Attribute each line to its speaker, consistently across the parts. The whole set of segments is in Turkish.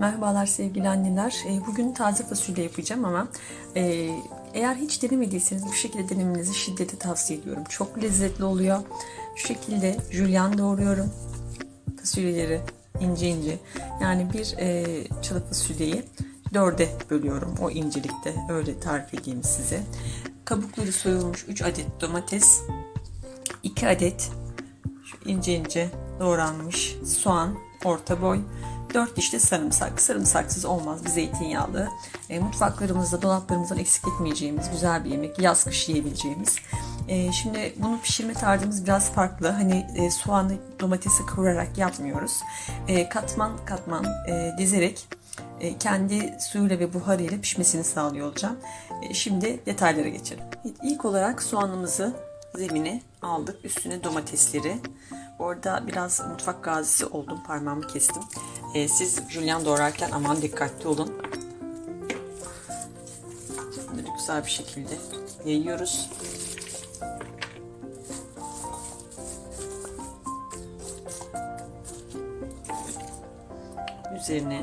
Speaker 1: Merhabalar sevgili anneler. E, Bugün taze fasulye yapacağım ama e, eğer hiç denemediyseniz bu şekilde denemenizi şiddetle tavsiye ediyorum. Çok lezzetli oluyor. Şu şekilde jülyen doğruyorum. Fasulyeleri ince ince. Yani bir e, çalı fasulyeyi dörde bölüyorum. O incelikte öyle tarif edeyim size. Kabukları soyulmuş 3 adet domates, 2 adet ince ince doğranmış soğan, orta boy, 4 diş de sarımsak. Sarımsaksız olmaz bir zeytinyağlı. E, mutfaklarımızda, dolaplarımızdan eksik etmeyeceğimiz güzel bir yemek. Yaz kış yiyebileceğimiz. E, şimdi bunu pişirme tarzımız biraz farklı. Hani e, soğanı domatesi kavurarak yapmıyoruz. E, katman katman e, dizerek e, kendi suyuyla ve buharıyla pişmesini sağlıyor olacağım. E, Şimdi detaylara geçelim. İlk olarak soğanımızı zemine aldık. Üstüne domatesleri. Orada biraz mutfak gazisi oldum. Parmağımı kestim. E, Siz jülyen doğrarken aman dikkatli olun. Böyle güzel bir şekilde yayıyoruz. Üzerine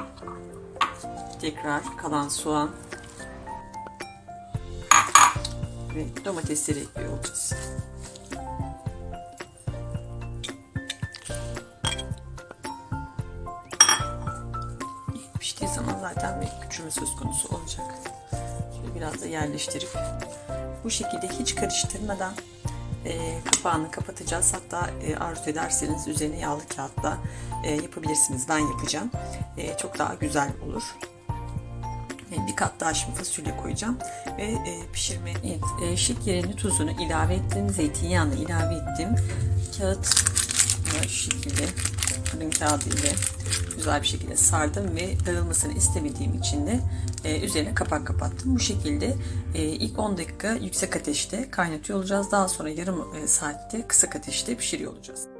Speaker 1: tekrar kalan soğan ve domatesleri ekliyor olacağız. Piştiği zaman zaten bir küçülme söz konusu olacak. Şöyle biraz da yerleştirip bu şekilde hiç karıştırmadan e, kapağını kapatacağız. Hatta e, arzu ederseniz üzerine yağlı kağıtla e, yapabilirsiniz. Ben yapacağım. E, çok daha güzel olur. E, bir kat daha şimdi fasulye koyacağım ve e, pişirme evet, e, şekerini tuzunu ilave ettim zeytinyağını ilave ettim kağıt şu şekilde fırın kağıdı ile güzel bir şekilde sardım ve dağılmasını istemediğim için de e, üzerine kapak kapattım bu şekilde e, ilk 10 dakika yüksek ateşte kaynatıyor olacağız daha sonra yarım e, saatte kısık ateşte pişiriyor olacağız.